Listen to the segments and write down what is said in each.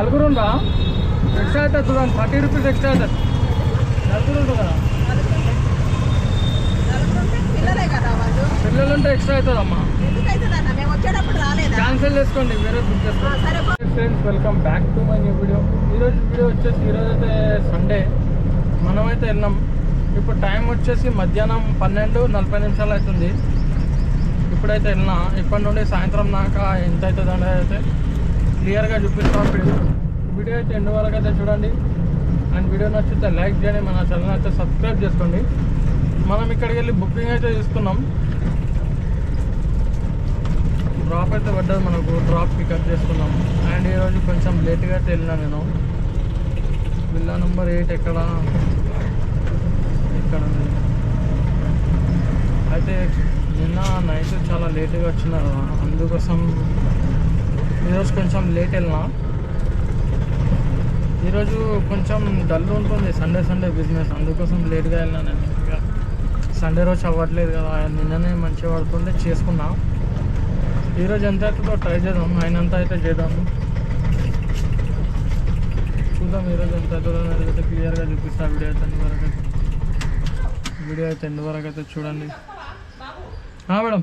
నలుగురు ఉందా ఎక్స్ట్రా అవుతుంది చూడండి థర్టీ రూపీస్ ఎక్స్ట్రా అవుతుంది నలుగురు కదా? పిల్లలు ఉంటే ఎక్స్ట్రా అవుతుంది అమ్మా క్యాన్సిల్ చేసుకోండి వేరే బుక్ చేసుకోండి. Friends welcome back to my new video ఈరోజు వీడియో వచ్చేసి ఈరోజు అయితే సండే మనమైతే వెళ్ళినాం. ఇప్పుడు టైం వచ్చేసి మధ్యాహ్నం పన్నెండు నలభై నిమిషాలు అవుతుంది. ఇప్పుడైతే వెళ్ళినా. ఇప్పటి నుండి సాయంత్రం దాకా ఎంత అవుతుంది అనేది అయితే క్లియర్గా చూపిస్తాం వీడియో వీడియో అయితే ఎండు వరకు అయితే చూడండి. అండ్ వీడియో నచ్చితే లైక్ చేయండి మన ఛానల్ అయితే సబ్స్క్రైబ్ చేసుకోండి. మనం ఇక్కడికి వెళ్ళి బుకింగ్ అయితే తీసుకున్నాం. డ్రాప్ అయితే పడ్డది మనకు డ్రాప్ పికప్ చేసుకున్నాం. అండ్ ఈరోజు కొంచెం లేట్గా అయితే వెళ్ళినా నేను. విల్లా నెంబర్ ఎయిట్ ఎక్కడ? ఇక్కడ ఉంది. అయితే నిన్న నైట్ చాలా లేట్గా వచ్చినారు అందుకోసం ఈరోజు కొంచెం లేట్ వెళ్ళినా. ఈరోజు కొంచెం డల్ ఉంటుంది సండే సండే బిజినెస్. అందుకోసం లేట్గా వెళ్ళినా నేను. ఇంకా సండే రోజు అవ్వట్లేదు కదా నిన్ననే మంచిగా పడుతుంటే చేసుకున్నా. ఈరోజు ఎంత అవుతుందో ట్రై చేద్దాం అయినంత అయితే చేద్దాము చూద్దాం ఈరోజు ఎంత అవుతుందో అనేది అయితే క్లియర్గా చూపిస్తా వీడియో అయితే ఎన్ని వరకు అయితే. వీడియో అయితే ఎన్ని వరకు అయితే చూడండి. ఆ, మేడం.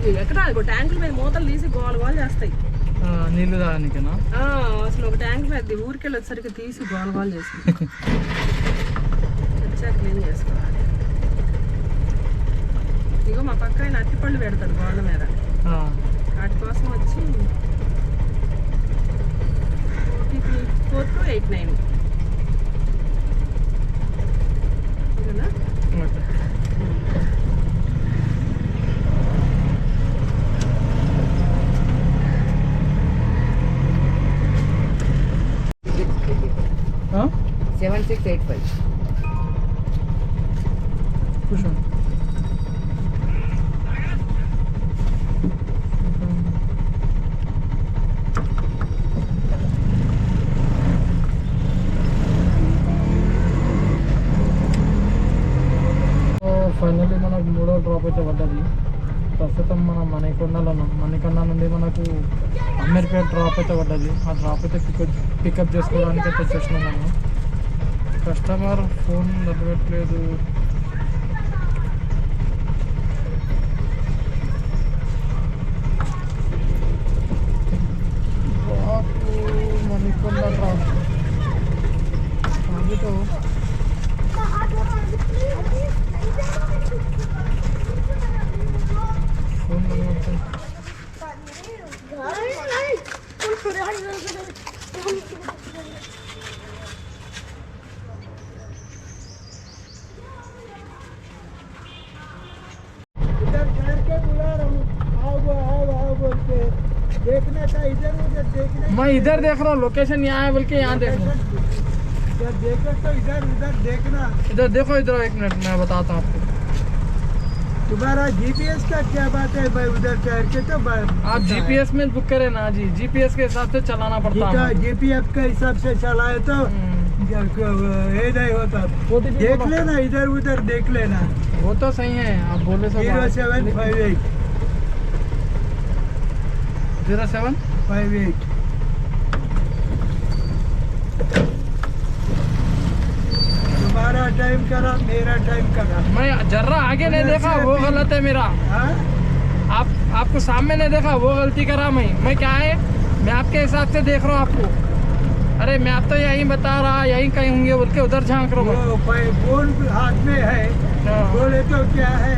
ఇవి ఎక్కడ? ట్యాంకుల మీద మూతలు తీసి గోల గోల చేస్తాయి. నీళ్ళు తాగనికేనా ఆ, అసలు ఒక ట్యాంక్ మీద ఊరికెళ్ళి వచ్చేసరికి తీసి గోల గోల చేస్తుంది వచ్చాక క్లీన్ చేసుకోవాలి? ఇగో మా పక్క ఆయన అట్టిపళ్ళు పెడతాడు గోళ్ళ మీద. వాటి కోసం వచ్చి four two eight nine. Okay ఆ? సెవెన్ సిక్స్ ఎయిట్ ఫైవ్ కూర్చోండి మనకు మూడో డ్రాప్ అయితే పడ్డది. ప్రస్తుతం మనం మణికొండలో మణికొండ నుండి మనకు అమీర్పేట డ్రాప్ అయితే పడ్డది. ఆ డ్రాప్ అయితే పికప్ పికప్ చేసుకోవడానికి అయితే వచ్చేసినాం మనం కస్టమర్ ఫోన్ నిలబెట్టలేదు. şöyle hani böyle böyle. Hani şöyle. मैं इधर देख रहा हूँ लोकेशन यहाँ है बल्कि यहाँ देख रहा हूँ इधर देखो तो इधर देखना इधर देखो इधर एक मिनट मैं बताता हूँ आपको तुम्हारा जीपीएस का क्या बात है भाई? उधर ठहर के तो आप जीपीएस में बुक करें ना जी। जीपीएस के हिसाब से चलाना पड़ता है जीपीएफ के हिसाब से चलाए तो हम्म, ये नहीं होता। OTP देख लेना इधर उधर देख लेना। वो तो सही है आप बोले zero seven five eight zero seven five eight तुम्हारा टाइम करा मेरा टाइम करा। मैं जर्रा आगे नहीं देखा वो गलत है मेरा। हाँ? आप आपको सामने नहीं देखा वो गलती करा मैं। मैं क्या है? मैं आपके हिसाब से देख रहा हूँ आपको। अरे मैं आप तो यहीं बता रहा यहीं कहीं होंगे बोल के उधर झाँक रहा हूँ। फ़ोन हाथ में है। हाँ। बोले तो क्या है?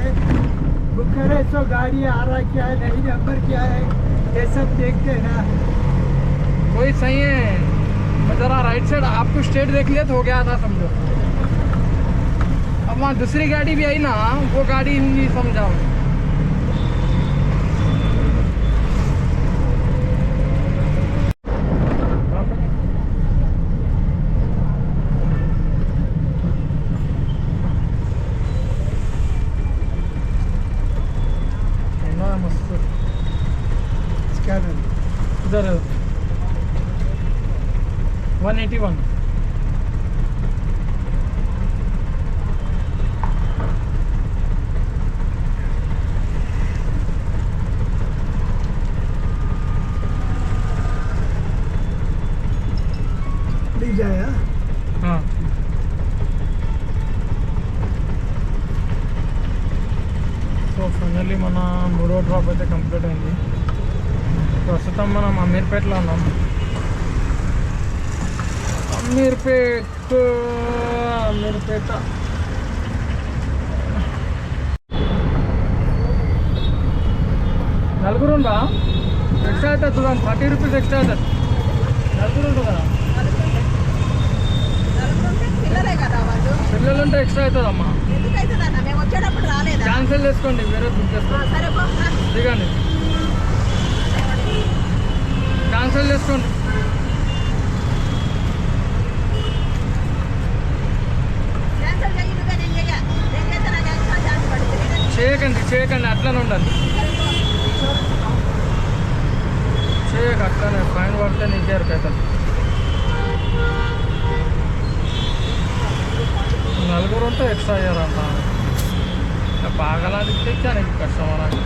बुक करे तो गाड़ी आ रहा क्या है? नहीं नंबर क्या है? ये सब देखते ना। वही सही है? जरा राइट साइड आपको स्टेट देख लिया तो हो गया था समझो। वहाँ दूसरी गाड़ी भी आई ना वो गाड़ी हिंदी समझाओ। इधर 181 అమీర్పేట్ అమీర్పేట నలుగురు ఉందా ఎక్స్ట్రా అవుతుంది చూడండి థర్టీ రూపీస్ ఎక్స్ట్రా అవుతుంది నలుగురు ఉంటుంది కదా పిల్లలే ఉంటే ఎక్స్ట్రా అవుతుంది అమ్మా ఎందుకైతే మేము వచ్చేటప్పుడు రాలేదా? క్యాన్సిల్ చేసుకోండి వేరే బుక్ చేసుకోండి. దిగండి క్యాన్సిల్ చేసుకోండి క్యాన్సల్ చెయ్యి నువ్వే నేను చెయ్య నేను చేస్తే నాకు ఎక్స్ట్రా ఛార్జ్ పడుతుంది నేను చేయకండి చేయకండి అట్లనే ఉండాలి. చేయక అట్లనే ఫైన్ పడితే నీకే అవుతుంది నలుగురు ఉంటే ఎక్స్ట్రా అయ్యారంట బాగాలాది తెచ్చాను ఇది కస్టమర్ అని.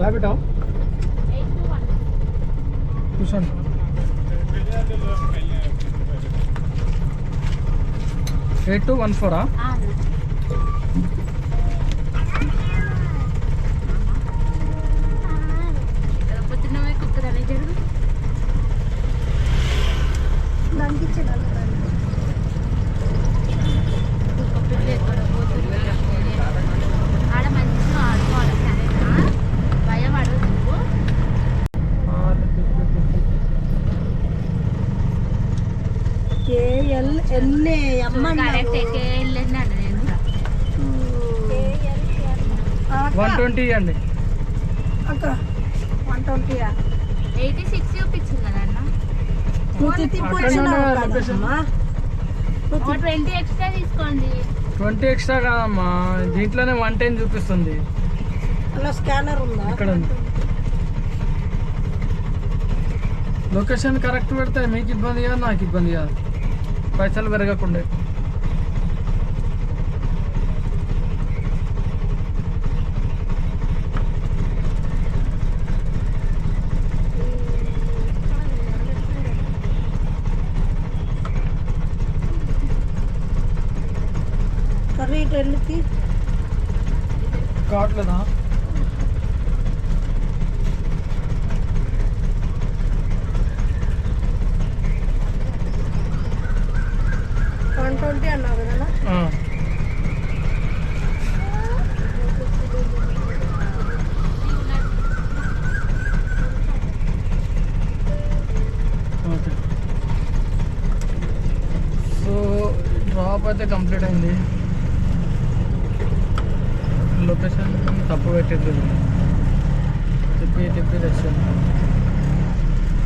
రాబిటా కూర్చోండి ఎయిట్ టూ వన్ ఫోరా? పొద్దున్నమే కుక్కదాన్ని జరుగు దానికి వన్ ట్వంటీ ఇవ్వండి అక్క? వన్ ట్వంటీయా ఎయిటీ సిక్స్ చూపించింది ట్వంటీ ఎక్స్ట్రా తీసుకోండి. ట్వంటీ ఎక్స్ట్రా కాదమ్మా. దీంట్లోనే వన్ టెన్ చూపిస్తుంది. అలా స్కానర్ ఉందా? ఇక్కడ ఉంది. లొకేషన్ కరెక్ట్ పెడితే మీకు ఇబ్బంది కాదు నాకు ఇబ్బంది కాదు. പൈസൽ വിറകൊക്കെ ഉണ്ട്. காட்டில் தான் డ్రాప్ అయితే కంప్లీట్ అయింది. లొకేషన్ తప్పు పెట్టేది. తిప్పి తిప్పి తెచ్చాను.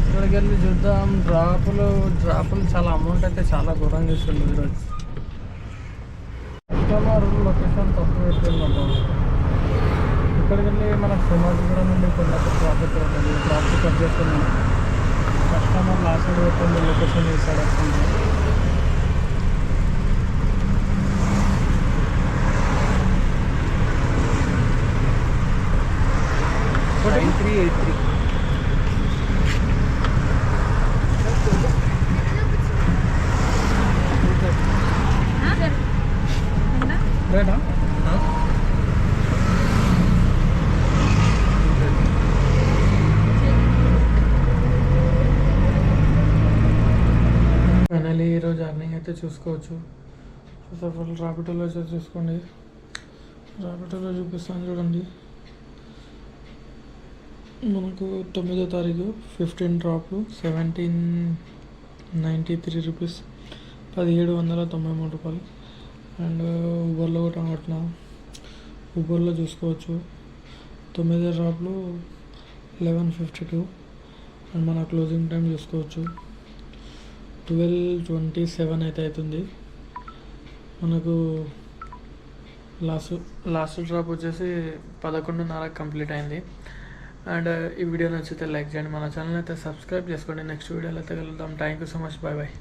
ఇక్కడికి వెళ్ళి చూద్దాం. డ్రాపులు డ్రాపులు చాలా అమౌంట్ అయితే చాలా ఘోరంగా ఇస్తుంది ఈరోజు. కస్టమర్ లొకేషన్ తప్పు పెట్టిందమ్మా ఇక్కడికి వెళ్ళి మన సింహాద్రి నుండి కొండకు ట్రాఫిక్ ఉంటుంది ట్రాఫిక్ కట్ చేస్తున్నాం కస్టమర్ లాస్ట్ సైడ్ పెట్టింది లొకేషన్ చేశాడు వస్తుంది నైన్ త్రీ ఎయిట్ త్రీ రేటా ఫైనలీ ఈరోజు అర్నింగ్ అయితే చూసుకోవచ్చు. ఫస్ట్ ఆఫ్ ఆల్ రాపిటోలో చూసుకోండి. రాపిటోలో చూపిస్తాను చూడండి. మనకు తొమ్మిదో తారీఖు ఫిఫ్టీన్ డ్రాప్లు సెవెంటీన్ నైంటీ త్రీ రూపీస్ పదిహేడు వందల తొంభై మూడు రూపాయలు. అండ్ ఊబర్లో కూడా కొట్టిన ఊబర్లో చూసుకోవచ్చు. తొమ్మిది డ్రాప్లు లెవెన్ ఫిఫ్టీ టూ అండ్ మన క్లోజింగ్ టైం చూసుకోవచ్చు. ట్వెల్వ్ ట్వంటీ సెవెన్ అయితే అవుతుంది మనకు లాస్ట్ లాస్ట్ డ్రాప్ వచ్చేసి పదకొండున్నర కంప్లీట్ అయింది. అండ్ ఈ వీడియో నచ్చితే లైక్ చేయండి. మన ఛానల్ అయితే సబ్స్క్రైబ్ చేసుకోండి. నెక్స్ట్ వీడియోలో అయితే కలుద్దాం. Thank you so much bye bye